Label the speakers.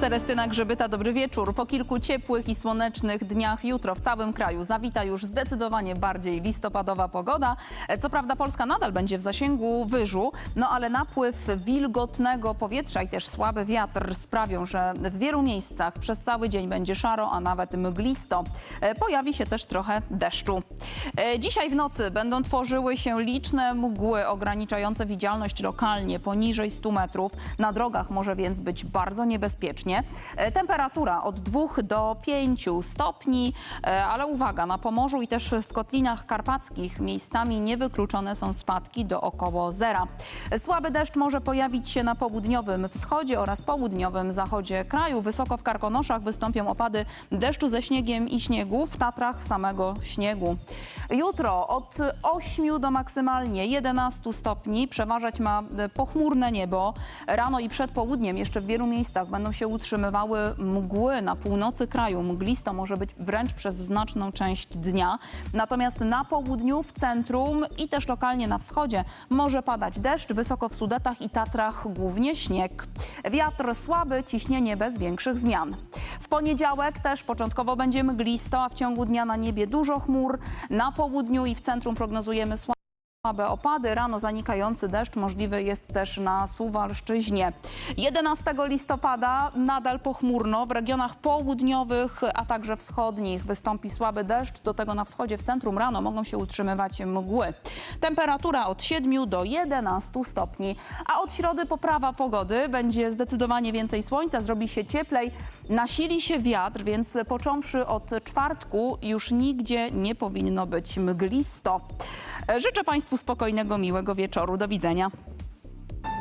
Speaker 1: Cerestyna Grzybyta, dobry wieczór. Po kilku ciepłych i słonecznych dniach jutro w całym kraju zawita już zdecydowanie bardziej listopadowa pogoda. Co prawda Polska nadal będzie w zasięgu wyżu, no ale napływ wilgotnego powietrza i też słaby wiatr sprawią, że w wielu miejscach przez cały dzień będzie szaro, a nawet mglisto. Pojawi się też trochę deszczu. E, Dzisiaj w nocy będą tworzyły się liczne mgły ograniczające widzialność lokalnie poniżej 100 metrów. Na drogach może więc być bardzo niebezpiecznie. E, Temperatura od 2 do 5 stopni, e, ale uwaga, na Pomorzu i też w Kotlinach Karpackich miejscami niewykluczone są spadki do około zera. Słaby deszcz może pojawić się na południowym wschodzie oraz południowym zachodzie kraju. Wysoko w Karkonoszach wystąpią opady deszczu ze śniegiem i śniegu, w Tatrach samego śniegu. Jutro od 8 do maksymalnie 11 stopni przeważać ma e, pochmurne niebo. Rano i przed południem jeszcze w wielu miejscach będą się utrzymywały mgły na północy kraju. Mglisto może być wręcz przez znaczną część dnia. Natomiast na południu, w centrum i też lokalnie na wschodzie może padać deszcz. Wysoko w Sudetach i Tatrach głównie śnieg. Wiatr słaby, ciśnienie bez większych zmian. W poniedziałek też początkowo będzie mglisto, a w ciągu dnia na niebie dużo chmur. Na południu i w centrum prognozujemy słabe Słabe opady, rano zanikający deszcz możliwy jest też na Suwalszczyźnie. 11 listopada nadal pochmurno. W regionach południowych, a także wschodnich wystąpi słaby deszcz. Do tego na wschodzie, w centrum rano mogą się utrzymywać mgły. Temperatura od 7 do 11 stopni. A od środy poprawa pogody. Będzie zdecydowanie więcej słońca, zrobi się cieplej. Nasili się wiatr, więc począwszy od czwartku już nigdzie nie powinno być mglisto. Życzę Państwu spokojnego, miłego wieczoru. Do widzenia.